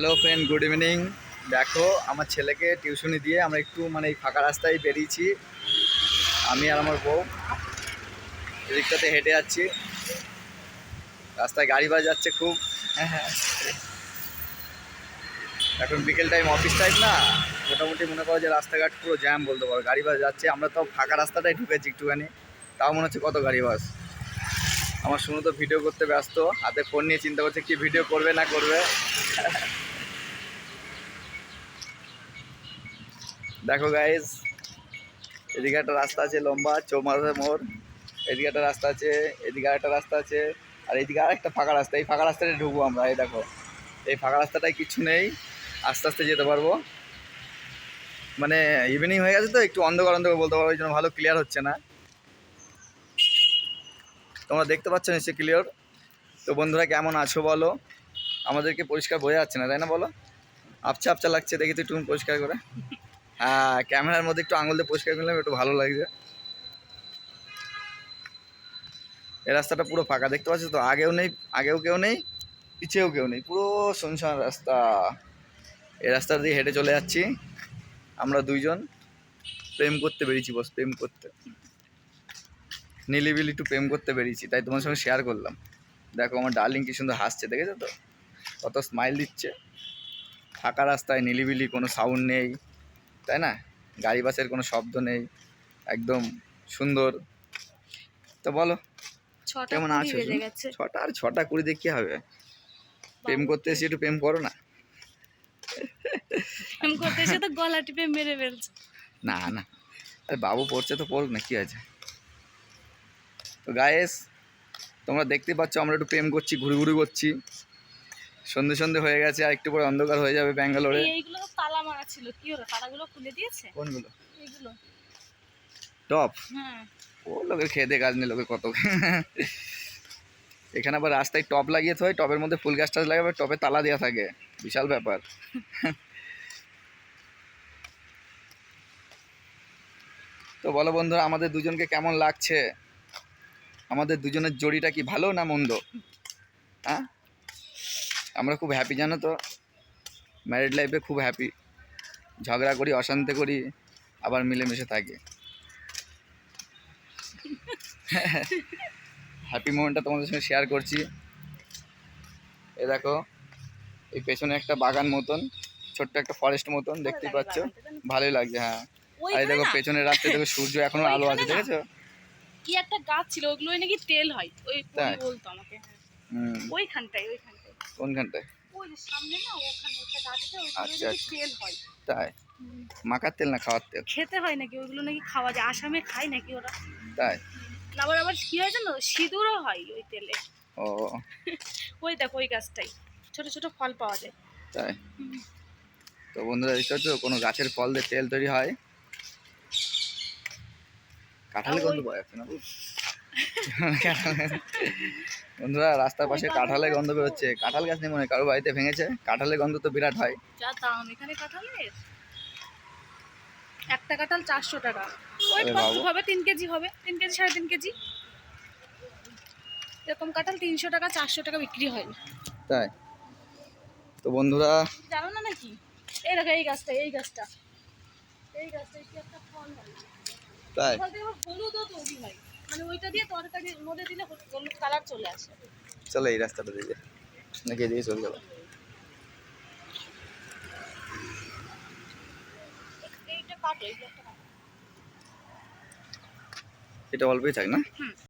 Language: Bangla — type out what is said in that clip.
Hello friend, good evening. দেখো, আমার ছেলেকে টিউশনি দিয়ে আমরা একটু মানে এই ফাঁকা রাস্তায় বেরিয়েছি। আমি আর আমার বউ এদিকটাতে হেঁটে যাচ্ছি। রাস্তায় গাড়ি বাজ যাচ্ছে খুব। এখন বিকেল টাইম অফিস টাইম না। মোটামুটি মনে করো যে রাস্তাঘাট পুরো জ্যাম বলতে পারো। গাড়ি বাস যাচ্ছে, আমরা তো ফাঁকা রাস্তাটাই ঢুকেছি একটুখানি। তাও মনে হচ্ছে কত গাড়ি বাস আমার শুনো তো ভিডিও করতে ব্যস্ত। হাতে ফোন নিয়ে চিন্তা করছে কি ভিডিও করবে না করবে। দেখো গাইজ এদিকে একটা রাস্তা আছে লম্বা, চৌমাথা মোড়। এদিকে একটা রাস্তা আছে, এদিকে একটা রাস্তা আছে, আর এদিকে আর একটা ফাঁকা রাস্তা। এই ফাঁকা রাস্তাটা ঢুকবো আমরা, এই দেখো। এই ফাঁকা রাস্তাটায় কিছু নেই, আস্তে আস্তে যেতে পারব। মানে ইভিনিং হয়ে গেছে তো, একটু অন্ধকার অন্ধকার বলতে পারব ওই জন্য ভালো ক্লিয়ার হচ্ছে না। তোমরা দেখতে পাচ্ছ নিশ্চয়ই ক্লিয়ার তো বন্ধুরা, কেমন আছো বলো? আমাদেরকে পরিষ্কার বোঝা যাচ্ছে না, তাই না বলো? আবছা আবছা লাগছে, দেখি তো একটু পরিষ্কার করে। ক্যামেরার মধ্যে একটু আঙুল দিয়ে পরিষ্কার করলাম, একটু ভালো লাগছে। এই রাস্তাটা পুরো ফাঁকা, দেখতে পাচ্ছ তো? আগেও নেই, আগেও কেউ নেই, পিছেও কেউ নেই, পুরো শুনশান রাস্তা। এই রাস্তা দিয়ে হেঁটে চলে যাচ্ছি, আমরা দুইজন। প্রেম করতে বেরিয়েছি বস প্রেম করতে। নিলিবিলি একটু প্রেম করতে বেরিয়েছি, তাই তোমার সঙ্গে শেয়ার করলাম। দেখো আমার ডার্লিং কি সুন্দর হাসছে, দেখেছ তো? কত স্মাইল দিচ্ছে। ফাঁকা রাস্তায় নিলিবিলি কোনো সাউন্ড নেই। তাই না? গাড়ি বাসের কোনো শব্দ নেই একদম সুন্দর। তো বলো কেমন আছো ছটা আর ছটা কুড়ি দিয়ে কী হবে? প্রেম করতে এসে একটু প্রেম করো না। প্রেম করতে এসে তো গলা টিপে মেরে ফেলছে। না না। আরে বাবু পড়ছে তো পড়ুক না কী আছে তো গায়েস তোমরা দেখতে পাচ্ছ আমরা একটু প্রেম করছি ঘুরি ঘুরি করছি। সন্ধে সন্ধে হয়ে গেছে আর একটু পরে অন্ধকার হয়ে যাবে ব্যাঙ্গালোরে। এই- এইগুলো তালা মারা ছিল কি হলো? তালাগুলো খুলে দিয়েছে? কোনগুলো? এইগুলো। টপ? হ্যাঁ। ও লোকে খেয়ে দিয়ে গাছ নিয়ে লোকে কত। এখানে আবার রাস্তায় টপ লাগিয়েতে হয় টবের মধ্যে ফুল গাছ টাছ লাগাবে টপে তালা দেওয়া থাকে। বিশাল ব্যাপার। তো বলো বন্ধুরা আমাদের দুজনকে কেমন লাগছে? আমাদের দুজনের জড়িটা কি ভালো না মন্দ? হ্যাঁ আমরা খুব হ্যাপি জানো তো? ম্যারিড লাইফে খুব হ্যাপি ঝগড়া করি অশান্তি করি আবার মিলেমিশে থাকি। হ্যাপি মোমেন্টটা তোমাদের সঙ্গে শেয়ার করছি। এ দেখো এই পেছনে একটা বাগান মতন ছোট্ট একটা ফরেস্ট মতন দেখতেই পাচ্ছ? ভালোই লাগছে হ্যাঁ। আর দেখো না, পেছনের রাস্তায় দেখো সূর্য এখনও আলো আছে ওইখানে। দেখেছ? কি একটা গাছ ছিল ওগুলো নাকি তেল হয় ওই? বলতো আমাকে। হুম। ওইখানটায় ওইখানটায়। কোনখানটায় আচ্ছা, আচ্ছা। তেল হয়। তাই? তেল না খাওয়ার তেল? খেতে হয় নাকি? ওইগুলো নাকি খাওয়া যায়। আসামে খায় নাকি ওরা? তাই? আবার আবার কি হয় জানো? সিঁদুরও হয় ওই তেলে। ও। ওই দেখো ওই গাছটাই। ছোট ছোট ফল পাওয়া যায়। তাই? তো বন্ধুরা দেখতে পাচ্ছ? কোনো গাছের ফল দিয়ে তেল তৈরি হয়? কাঁঠালে গন্ধ পাওয়া যাচ্ছে না? বন্ধুরা রাস্তার পাশে কাঁঠালের গন্ধ বেরোচ্ছে। কাঁঠাল গাছ নেই মনে কারও বাড়িতে ভেঙেছে। কাঁঠালের গন্ধ তো বিরাট হয়। এখানে কাঁঠালের? একটা কাঁঠাল চারশো টাকা। হবে? তিন কেজি হবে। তিন কেজি সাড়ে তিন কেজি? এরকম কাঁঠাল তিনশো টাকা চারশো টাকা বিক্রি হয় তাই? তো বন্ধুরা জানো না নাকি? এই দেখো এই গাছটা এই গাছটা। এই গাছটা একটা ফল হয়? তাই? হলুদও তৈরি হয়। মানে ওইটা দিয়ে তরকারির মধ্যে দিলে হলুদ- কালার চলে আসে চলো এই রাস্তাটা দিয়ে। নাকি এদিকে চলে যাব। এটা অল্পই থাক না হুম